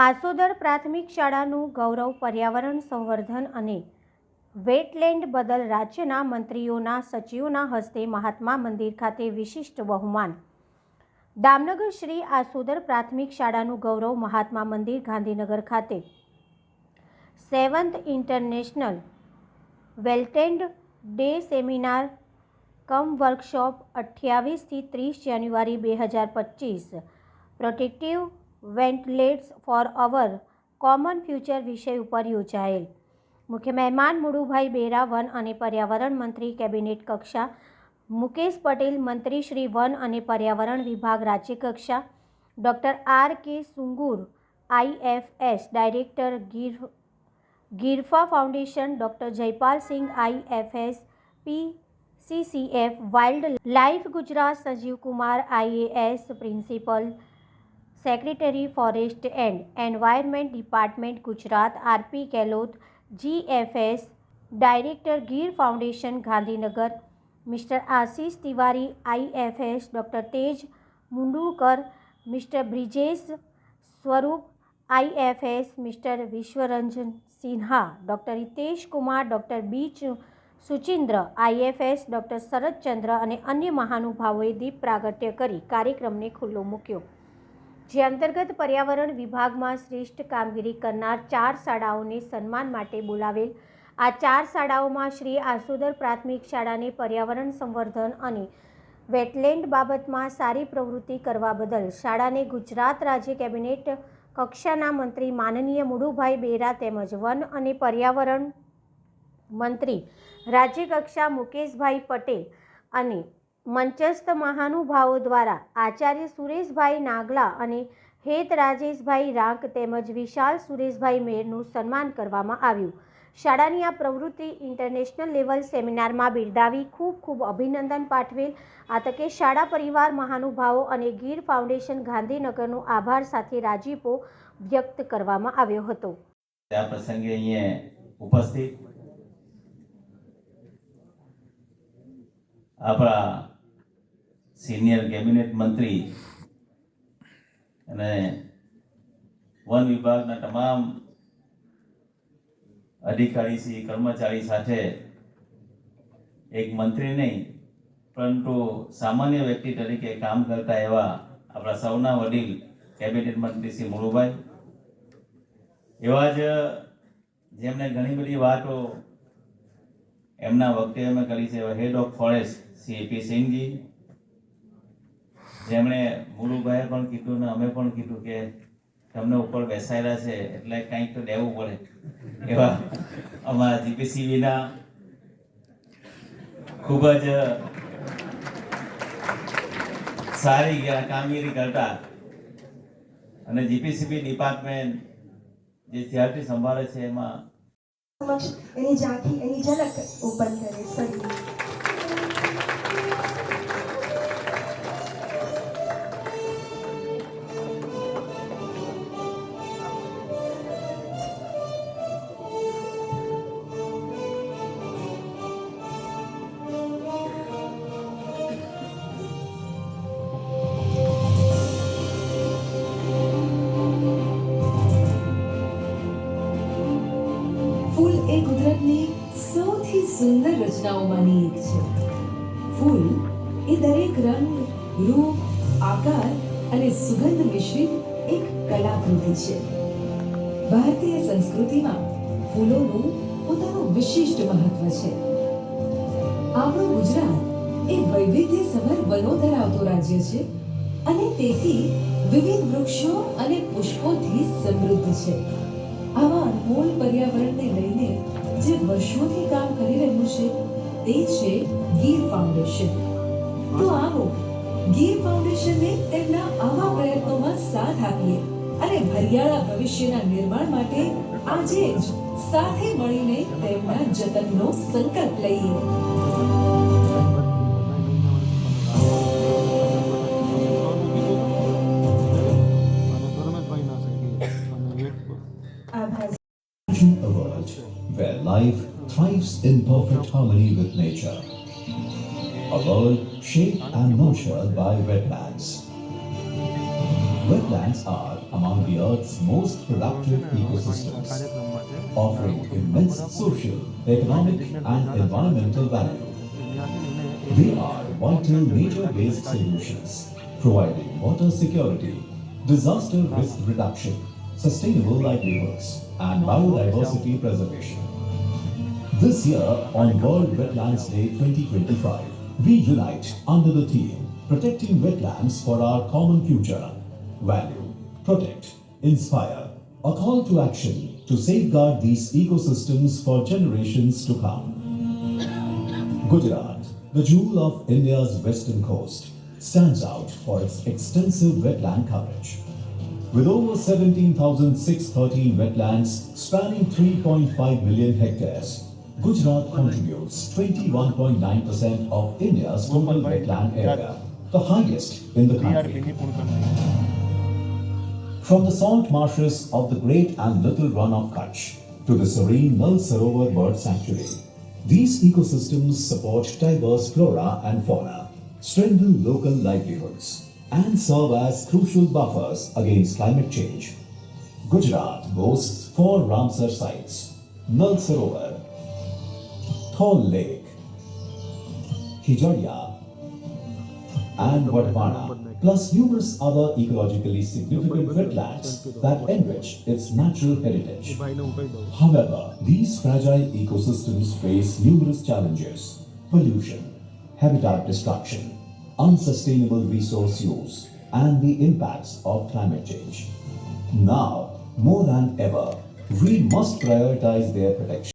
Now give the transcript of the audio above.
આસોદર પ્રાથમિક શાળાનું ગૌરવ પર્યાવરણ સંવર્ધન અને વેટલેન્ડ બદલ રાજ્યના મંત્રીઓના સચિવોના હસ્તે મહાત્મા મંદિર ખાતે વિશિષ્ટ બહુમાન. દામનગર શ્રી આસોદર પ્રાથમિક શાળાનું ગૌરવ મહાત્મા મંદિર ગાંધીનગર ખાતે. Seventh international wetland day seminar cum workshop અઠ્યાવીસથી ત્રીસ જાન્યુઆરી બે હજાર પચીસ. Protective wetlands for our common future વિષય ઉપર યોજાયેલ. મુખ્ય મહેમાન મુળુભાઈ બેરા વન અને પર્યાવરણ મંત્રી કેબિનેટ કક્ષા, મુકેશ પટેલ મંત્રી શ્રી વન અને પર્યાવરણ વિભાગ રાજ્ય કક્ષા, doctor R K Sugoor IFS director Gir, ગીરફા foundation, doctor Jaypalsinh IFS P CCF wildlife Gujarat Sanjeevkumar IAS principal secretary forest and environment department Gujarat R P Gehlot, GFS, director Gir foundation Gandhinagar, mister Ashish Tiwari, IFS, doctor Tej Mundukar mister Brijesh Swaroop, IFS, mister Vishwaranjan Sinha, doctor Hitesh Kumar, doctor B Suchindra, IFS, doctor Sharadchandra અને અન્ય મહાનુભાવોએ દીપ પ્રાગટ્ય કરી કાર્યક્રમને ખુલ્લો મૂક્યો. જે અંતર્ગત પર્યાવરણ વિભાગમાં શ્રેષ્ઠ કામગીરી કરનાર ચાર શાળાઓને સન્માન માટે બોલાવેલ. આ ચાર શાળાઓમાં શ્રી આસોદર પ્રાથમિક શાળાને પર્યાવરણ સંવર્ધન અને વેટલેન્ડ બાબતમાં સારી પ્રવૃત્તિ કરવા બદલ શાળાને ગુજરાત રાજ્ય કેબિનેટ કક્ષાના મંત્રી માનનીય મુળુભાઈ બેરા તેમજ વન અને પર્યાવરણ મંત્રી રાજ્યકક્ષા મુકેશભાઈ પટેલ અને મંચસ્થ મહાનુભાવો દ્વારા આચાર્ય સુરેશભાઈ નાગલા અને હેત રાજેશભાઈ રાંક તેમજ વિશાલ સુરેશભાઈ મેરનું સન્માન કરવામાં આવ્યું. શાળાની આ પ્રવૃત્તિ ઇન્ટરનેશનલ લેવલ સેમિનારમાં બિરદાવી ખૂબ ખૂબ અભિનંદન પાઠવેલ. આ તકે શાળા પરિવાર, મહાનુભાવો અને ગીર ફાઉન્ડેશન ગાંધીનગરનો આભાર સાથે રાજીપો વ્યક્ત કરવામાં આવ્યો હતો. આ પ્રસંગે અહીંયા ઉપસ્થિત આપણા સિનિયર કેબિનેટ મંત્રી અને વન વિભાગના તમામ અધિકારીશ્રી કર્મચારી સાથે એક મંત્રી નહીં, પરંતુ સામાન્ય વ્યક્તિ તરીકે કામ કરતા એવા આપણા સૌના વડીલ કેબિનેટ મંત્રી શ્રી મુળુભાઈ. એવા જ જેમને ઘણી બધી વાતો એમના વખતે અમે કરી છે head of forest Shri P Singhji જેમણે મુરુભાઈએ પણ કીધું ને અમે પણ કીધું કે તમને ઉપર બેસાયેલા છે એટલે કંઈક તો દેવું પડે એવા અમારા જીપીસીબીના ખૂબ જ સારી કામગીરી કરતા. અને જીપીસીબી ડિપાર્ટમેન્ટ જે થિયેટર સંભાળે છે એમાં એની ઝાંખી, એની ઝલક ઓપન કરે સરી એ કુદરતની સૌથી સુંદર રચનાઓમાંની એક છે. ફૂલ એ દરેક રંગ, રૂપ, આકાર અને સુગંધ મિશ્રિત એક કલાકૃતિ છે. ભારતીય સંસ્કૃતિમાં ફૂલોનું પોતાનું વિશિષ્ટ મહત્વ છે. આપણું ગુજરાત એ વૈવિધ્યસભર વનો ધરાવતું રાજ્ય છે અને તેથી વિવિધ વૃક્ષો અને પુષ્પોથી સમૃદ્ધ છે. આવા અનમોલ પર્યાવરણને લઈને જે વર્ષોથી કામ કરી રહ્યું છે, તે છે ગીર ફાઉન્ડેશન. તો આવો, ગીર ફાઉન્ડેશનને તેમના આવા પ્રયત્નોમાં સાથ આપીએ અને હરિયાળા ભવિષ્યના નિર્માણ માટે આજે જ સાથે મળીને તેમના જતનનો સંકલ્પ લઈએ. In perfect harmony with nature. A world shaped and nurtured by wetlands. Wetlands are among the Earth's most productive ecosystems, offering immense social, economic, and environmental value. They are vital nature-based solutions, providing water security, disaster risk reduction, sustainable livelihoods, and biodiversity preservation. This year, on World Wetlands Day 2025, we unite under the theme Protecting Wetlands for Our Common Future. Value, protect, inspire. A call to action to safeguard these ecosystems for generations to come. Gujarat, the jewel of India's western coast, stands out for its extensive wetland coverage. With over 17,613 wetlands spanning 3.5 million hectares, Gujarat contributes 21.9% of India's total wetland area, the highest in the country. From the salt marshes of the Great and Little Run of Kutch to the serene Nal Sarovar Bird Sanctuary, these ecosystems support diverse flora and fauna, strengthen local livelihoods, and serve as crucial buffers against climate change. Gujarat boasts four Ramsar sites Nal Sarovar, Thol Lake, Hijaria, and Vadvana, plus numerous other ecologically significant wetlands that enrich its natural heritage. However, these fragile ecosystems face numerous challenges pollution, habitat destruction, unsustainable resource use, and the impacts of climate change. Now, more than ever, we must prioritize their protection.